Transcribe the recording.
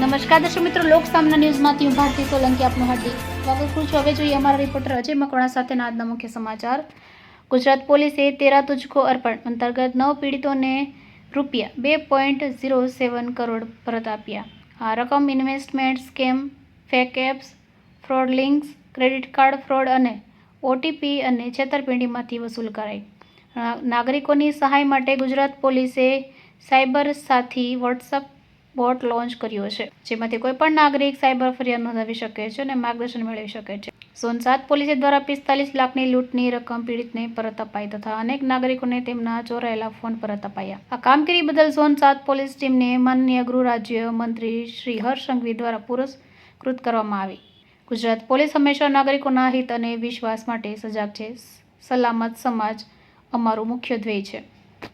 નમસ્કાર દર્શક મિત્રો, લોક સામના ન્યૂઝમાંથી હું ભારતી સોલંકી આપનું હાર્દિક સ્વાગત કરું છું. હવે જોઈએ અમારા રિપોર્ટર અજય મકવાણા સાથેના આજના મુખ્ય સમાચાર. ગુજરાત પોલીસે તેરા તુજકો અર્પણ અંતર્ગત નવ પીડિતોને રૂપિયા બે પોઈન્ટ ઝીરો સેવન કરોડ પરત આપ્યા. આ રકમ investment scam, fake apps, fraud links, credit card fraud અને ઓટીપી અને છેતરપિંડીમાંથી વસૂલ કરાઈ. નાગરિકોની સહાય માટે ગુજરાત પોલીસે સાયબર સાથી વોટ્સઅપ બોટ લોન્ચ કર્યો છે જેમાંથી કોઈપણ નાગરિક સાયબર ફરિયાદ નોંધાવી શકે છે અને માર્ગદર્શન મેળવી શકે છે. ઝોન સાત પોલીસે દ્વારા પિસ્તાલીસ લાખની લૂંટની રકમ પીડિતને પરત અપાઈ તથા અનેક નાગરિકોને તેમના ચોરાયેલા ફોન પરત અપાયા. આ કામગીરી બદલ ઝોન સાત પોલીસ ટીમને માનનીય ગૃહ રાજ્ય મંત્રી શ્રી હર્ષ સંઘવી દ્વારા પુરસ્કૃત કરવામાં આવી. ગુજરાત પોલીસ હંમેશા નાગરિકોના હિત અને વિશ્વાસ માટે સજાગ છે. સલામત સમાજ અમારું મુખ્ય ધ્યેય છે.